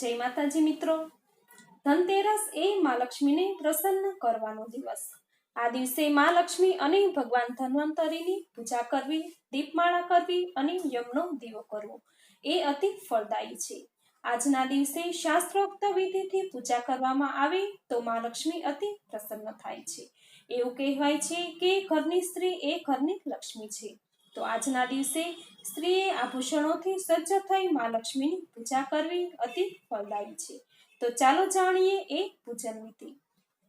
જય માતાજી મિત્રો. ધનતેરસ એ મા લક્ષ્મીને પ્રસન્ન કરવાનો દિવસ. આ દિવસે મા લક્ષ્મી અને ભગવાન ધન્વંતરીની પૂજા કરવી, દીપમાળા કરવી અને યમનો દીવો કરવો એ અતિ ફળદાયી છે. આજના દિવસે શાસ્ત્રોક્ત વિધિથી પૂજા કરવામાં આવે તો મા લક્ષ્મી અતિ પ્રસન્ન થાય છે. એવું કહેવાય છે કે ઘરની સ્ત્રી એ ઘરની લક્ષ્મી છે. તો આજના દિવસે સ્ત્રીએ આભૂષણોથી સજ્જ થઈ મા લક્ષ્મીની પૂજા કરવી અતિ ફળદાયી છે. તો ચાલો જાણીએ એ પૂજન વિધિ.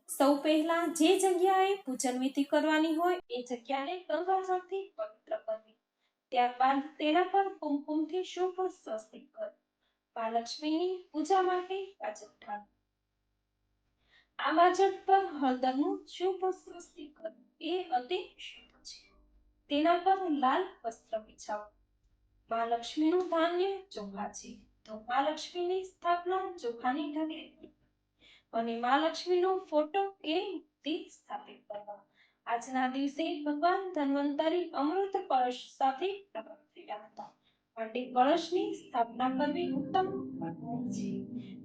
સૌ પહેલા જે જગ્યાએ પૂજન વિધિ કરવાની હોય એ જગ્યાને ગંગાજળથી પવિત્ર કરવી. ત્યારબાદ તેના પર કુમકુમથી શુભ સ્વસ્તિક કરવું. મા લક્ષ્મીની પૂજા માટે વાજત ઠાલવું આ વાજત પર હળદરનું શુભ સ્વસ્તિક કરવું એ અતિ શુભ તેના પર લાલ વસ્ત્ર બિછાવો મા લક્ષ્મીનું ધાન્ય ચોખા છે તો મા લક્ષ્મીની સ્થાપના ચોખાની ઢગલે અને મા લક્ષ્મીનો ફોટો કે મૂર્તિ સ્થાપિત કરવા. આજના દિવસે ભગવાન ધન્વંતરી અમૃત કળશ સાથે પ્રગટ થયા હતા. માટે કળશની સ્થાપના કરવી ઉત્તમ છે.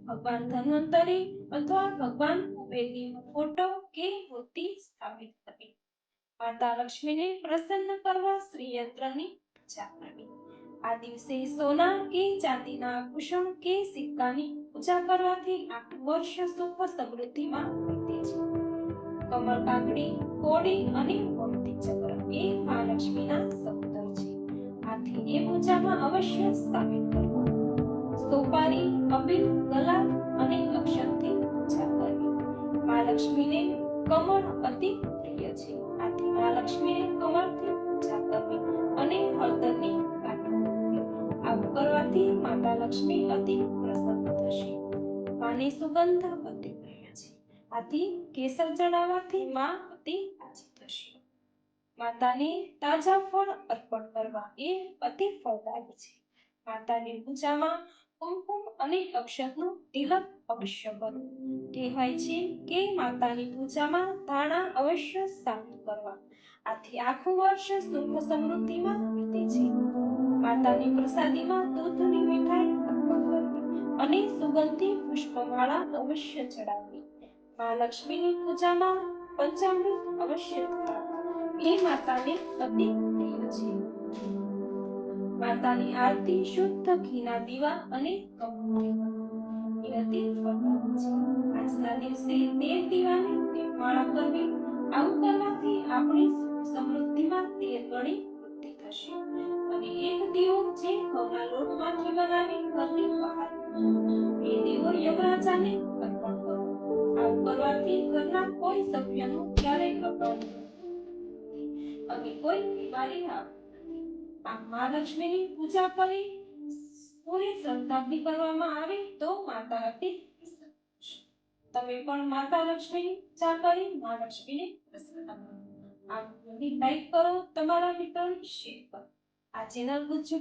ભગવાન ધન્વંતરી અથવા ભગવાન કુબેરજીનો ફોટો કે મૂર્તિ સ્થાપિત કરવી. લક્ષ્મીને આથી એ પૂજામાં અવશ્ય સ્થાપિત કરવા. સોપારી અને અક્ષરથી પૂજા કમળ અતિ પ્રિય છે. મા કમળથી પૂજા કરવી અને હળદરની આવું કરવાથી માતા લક્ષ્મી અતિ પ્રસન્ન થશે. માની સુગંધ વધી રહ્યા છે. આથી કેસર ચડાવવાથી માં અતિ રાજી થશે. માતાને તાજા ફળ અર્પણ કરવા એ અતિ ફળદાયી છે. માતાની પૂજામાં કુમકુમ અને અક્ષતનું તિલક અવશ્ય કરવું કહેવાય છે કે માતાની પૂજામાં ધાણા અવશ્ય સાફ કરવા. આથી આખું વર્ષ સુખ સમૃદ્ધિમાં વીતે છે. માતાની પ્રસાદીમાં દૂધની મીઠાઈ અને સુગંધી પુષ્પમાળા અવશ્ય ચડાવવી. મા લક્ષ્મીની પૂજામાં પંચામૃત અવશ્ય એ માતાને અતિ પ્રિય છે. માતાની આરતી શુદ્ધ ઘીના દીવા અને ફળદાયી છે. આજના દિવસે તે દીવાને માળા કરવી આવું કરવાથી આપણી સમૃદ્ધિમાં તેર ગણી વૃદ્ધિ થશે. અને એક દીવો જે ઘઉંના લોટમાંથી બનાવી ઘરની બહાર એ દીવો યમરાજાને અર્પણ કરો. આવું કરવાથી ઘરના કોઈ સભ્યનું ક્યારેય અપમાન અને કોઈ બીમારી ના આ મહાલક્ષ્મીની પૂજા કરી પૂરી શ્રદ્ધાથી કરવામાં આવે તો માતા હતી તમે પણ માતા લક્ષ્મીની પૂજા કરી મા લક્ષ્મીને પ્રસન્ન કરો. કરો તમારા મિત્રોને શેર કરો આ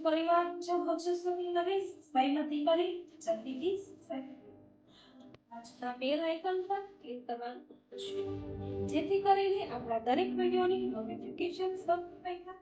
પરિવાર જો સુધી નવી સબસ્ક્રાઇબ કરી જલ્દીથી સબસ્ક્રાઇબ કરો બાજુના બેલ આઇકન પર ક્લિક કરવાનું જેથી કરીને આપણા દરેક વિડીયોની નોટિફિકેશન સૌથી પહેલા